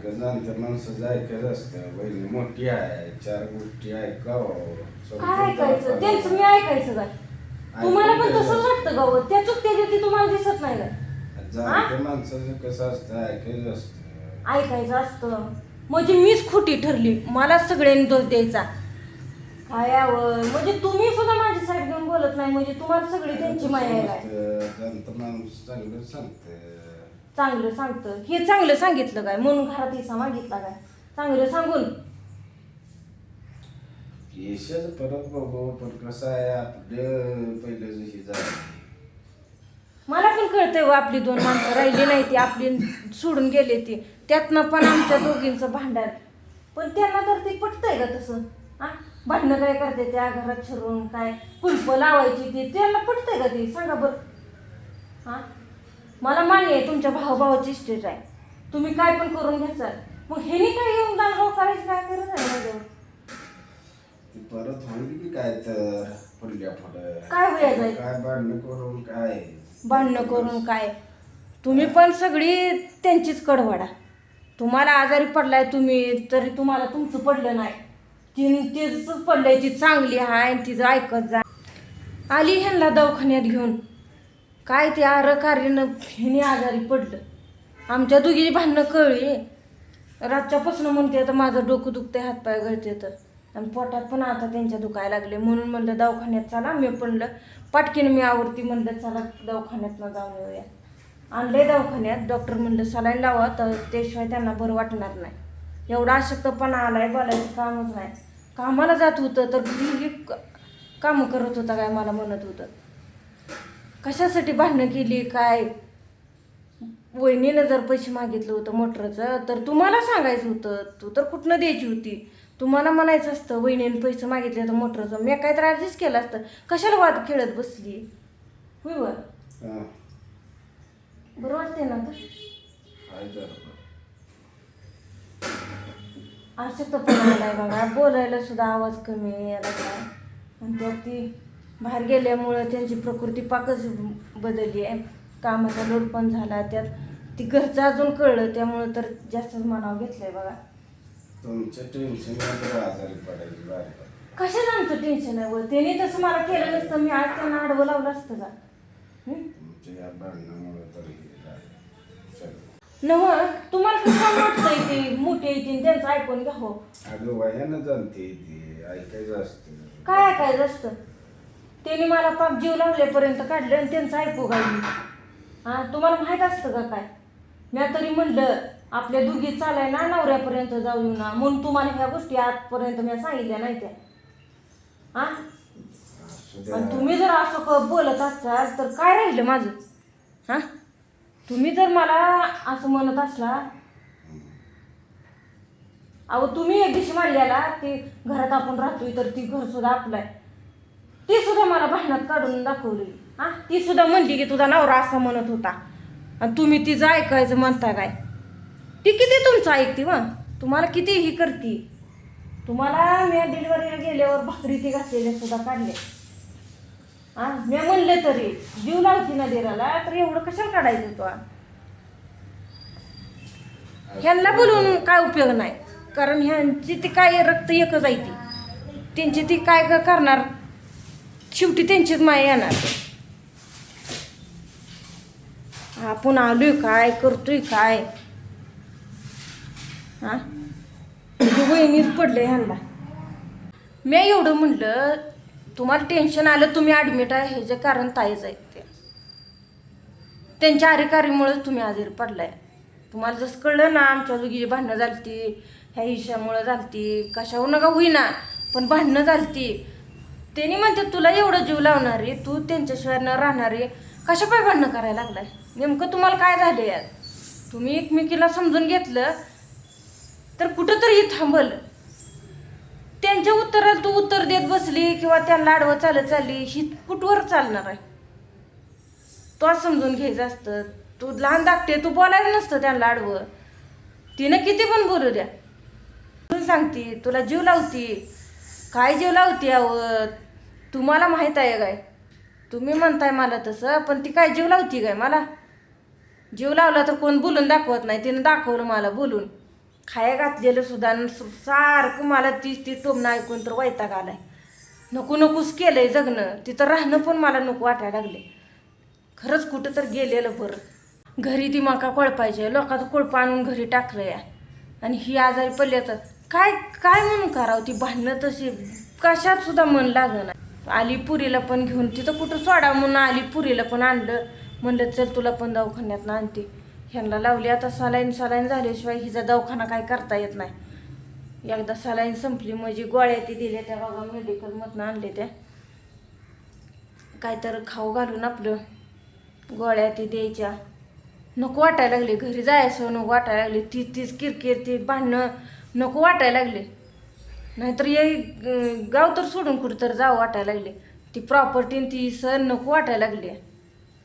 अगं नंतर माणसाचं ऐकायचं असतं बहिणी मोठी आहे चार गोष्टी ऐकावं काय ऐकायचं? त्यांचं मी ऐकायचं काय तुम्हाला पण तसंच वाटतं गाव त्या चुकत्या ती तुम्हाला दिसत नाही का? जाणत्या माणसाचं कसं असतं? ऐकायचं असतं. ऐकायचं असतं. म्हणजे मीच खोटी ठरली. मला सगळ्यांनी दोष द्यायचा. काय यावं म्हणजे तुम्ही सुद्धा माझी साईड घेऊन बोलत नाही. म्हणजे तुम्हाला सगळी त्यांची माया आहे. काय जाणतं माणूस चांगलं सांगतं चांगलं सांगतं. हे चांगलं सांगितलं काय? म्हणून घरात हिसा मागितला काय? चांगलं सांगून. येशाच परत बघू पण कसं आहे आपलं पहिलं जशी झालं. मला पण कळतंय हो आपली दोन माणसं राहिली नाही ती आपली सोडून गेले ती. त्यातनं पण आमच्या दोघींचं भांडण. पण त्यांना तर ते पटतंय का तसं. हा भांडणं काय करते त्या घरात शिरून काय कुलप लावायची ती? त्यांना पटतंय का ते. सांगा बरं. हा मला मान्य आहे तुमच्या भाऊ भावाची स्टेट आहे. तुम्ही काय पण करून घ्याचाल मग हेनी काय येऊन दानगाव करायची काय करत आहे माझ्यावर? ती परत होईल की काय तर पुढल्या पुढं? काय होईल? काय भांडणं करून काय? भांडणं करून काय? तुम्ही पण सगळी त्यांचीच कडवाडा. तुम्हाला आजारी पडलाय तुम्ही तरी तुम्हाला तुमचं पडलं नाही. ती तिच पडलंय ती चांगली आहे आणि तिचं ऐकत जा. आली ह्यांना दवाखान्यात घेऊन. काय ते आर कार्यानं ह्याने आजारी पडलं. आमच्या दोघीची भांडणं कळली. रातच्यापासून म्हणते आता माझं डोकं दुखते हातपाय गळते तर आणि पोटात पण आता त्यांच्या दुखायला लागले. म्हणून म्हणलं दवाखान्यात चला मी म्हणलं पाटकीनं मी आवडती म्हणलं चला दवाखान्यात जाऊन येऊया. आणलंय दवाखान्यात. डॉक्टर म्हणलं सलाईन लावा तर त्याशिवाय त्यांना बरं वाटणार नाही. एवढा अशक्तपणा आलाय बोलायचं कामच नाही. कामाला जात होतं तर घरी कामं करत होता काय मला म्हणत होतं. कशासाठी भांडणं केली काय? वहिनीनं जर पैसे मागितलं होतं मोटरचं तर तुम्हाला सांगायचं होतं. तू तर कुठनं द्यायची होती? तुम्हाला म्हणायचं असतं वहिनीनं पैसे मागितले तर मोटरचं. मी काय तर ॲडजस्ट केलं असतं. कशाला वाद खेळत बसली? होय वर बरं वाटते ना काय असं तर पण आलाय बघा. बोलायला सुद्धा आवाज कमी यायला लागला आणि त्यात ती बाहेर गेल्यामुळं त्यांची प्रकृती पाकच बदलली आहे. कामाचा लोड पण झाला. त्यात ती घरचं अजून कळलं. त्यामुळं तर जास्तच मनावर घेतलंय बघा. तुमच्या टेन्शन आजारी पडायची कशाला आमचं टेन्शन आहे व त्याने तसं मला केलं नसतं. मी आज त्यांना आडवं लावलं असतं का? हं? तुमच्या या भांडणामुळे तर हे झालं. सगळं. नव तुम्हाला कसं वाटतंय ते मोठे येतील त्यांचं ऐकून घ्यावं. अगं वयानं जाणते ती. ऐकायचं असतं. काय ऐकायचं असतं? त्यांनी मला पाक जीव लावल्यापर्यंत काढलं आणि त्यांचं ऐकू घालली हा तुम्हाला माहीत असतं का काय? मी तरी म्हणलं आपल्या दुघी चालाय ना नवऱ्यापर्यंत जाऊ येऊ ना म्हणून तुम्हाला ह्या गोष्टी आजपर्यंत मी सांगितल्या नाही त्या. हा? आणि तुम्ही जर असं क- बोलत असाल तर काय राहिलं माझं? हा? तुम्ही जर मला असं म्हणत असला अहो तुम्ही एक दिवशी मांडल्याला ती घरात आपण राहतोय तर ती घर सुद्धा आपलं आहे. ती सुद्धा मला भांडणात काढून दाखवली. हा? ती सुद्धा म्हणली की तुझा नवरा असं म्हणत होता. आणि तुम्ही तिचं ऐकायचं म्हणता काय? ती किती तुमचं ऐकते वा? तुम्हाला किती ही करते? तुम्हाला मी डिलिव्हरीला गेल्यावर भाकरी ती घातलेल्या सुद्धा काढले हा? मी म्हणले तरी जीव लावती ना देराला तर एवढं कशाला काढायचं तो? ह्यांना बोलून काय उपयोग नाही. कारण ह्यांची ती काय रक्त एकच आहे ती. त्यांची ती काय करणार? शेवटी त्यांचीच माया येणार. आपण आलोय काय करतोय काय? हा? तुझी वहिनीच पडले ह्यांना. मी एवढं म्हणलं तुम्हाला टेन्शन आलं तुम्ही ॲडमिट आहे ह्याचं कारण ताईच आहे ते. त्यांच्या अधिकारीमुळेच तुम्ही आजारी पडलाय. तुम्हाला जसं कळलं ना आमच्या दोघी भांडणं झालती ह्या हिशामुळं झालती कशावर नका होईना पण भांडणं झालती. त्यांनी म्हणते तुला एवढं जीव लावणारी तू त्यांच्याशिवाय न राहणारी कशा पाय भांडणं करायला लागलाय? नेमकं तुम्हाला काय झालं यात? तुम्ही एकमेकीला समजून घेतलं तर कुठंतरी थांबल. त्यांच्या उत्तराला तू उत्तर देत बसली किंवा त्यांना आडवं चालत चालली ही कुठवर चालणार आहे? तो आज समजून घ्यायचं असतं. तू लहान धाकटे तू बोलायला नसतं त्यांना आडवं. तिनं किती पण बोलू द्या. तू सांगती तुला जीव लावती. काय जीव लावते यावं तुम्हाला माहीत आहे काय? तुम्ही म्हणताय मला तसं पण ती काय जीव लावती काय मला? जीव लावला तर कोण बोलून दाखवत नाही. तिनं दाखवलं मला बोलून. खाया घातलेलं सुद्धा सारखं मला तीच ती टोमणं ऐकून तर वैताग आलाय. नको नकोच केलंय जगणं. तिथं राहणं पण मला नको वाटायला लागले. खरंच कुठं तर गेलेलं बरं. घरी ती मका कोळपायचे लोकांचं कोळपं आणून घरी टाकलं या. आणि ही आजारी पडली तर काय काय म्हणून करावं ती भांडणं तशी? कशात सुद्धा मन लागणार आली पुरीला पण घेऊन तिथं कुठं सोडा म्हणून आली पुरीला पण आणलं. म्हणलं चल तुला पण दवाखान्यात आणते. ह्यांना लावली. आता सलाईन सलाईन झाल्याशिवाय हिचा दवाखाना काय करता येत नाही. एकदा सलाईन संपली म्हणजे गोळ्या ती दिल्या त्या बघा मेडिकलमधनं आणले त्या. काय तर खाऊ घालून आपलं. गोळ्या ती द्यायच्या. नको वाटायला लागले. घरी जायचं नको वाटायला लागले. ती तीच किरकिर ती भांडणं नको वाटायला लागले. नाहीतर ये गाव तर सोडून कुठं तर जावं वाटायला लागले. ती प्रॉपर्टी ती सण नको वाटायला लागली.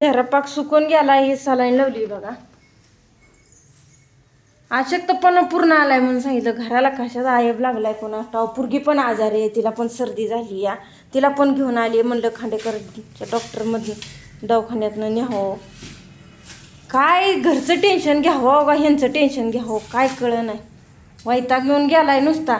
चेहरा पाक सुकून गेला हे सलाईन लावली बघा. अशक्तपणा पूर्ण आलाय म्हणून सांगितलं घराला कशाचा आयब लागलाय कोणा ठाव पुरगी पण आजारी आहे तिला पण सर्दी झाली या. तिला पण घेऊन आली म्हणलं खांडेकरच्या डॉक्टरमधून दवाखान्यातनं न्यावं. काय घरचं टेन्शन घ्यावं का ह्यांचं टेन्शन घ्यावं काय कळलं नाही वैताग घेऊन गेलाय नुसता.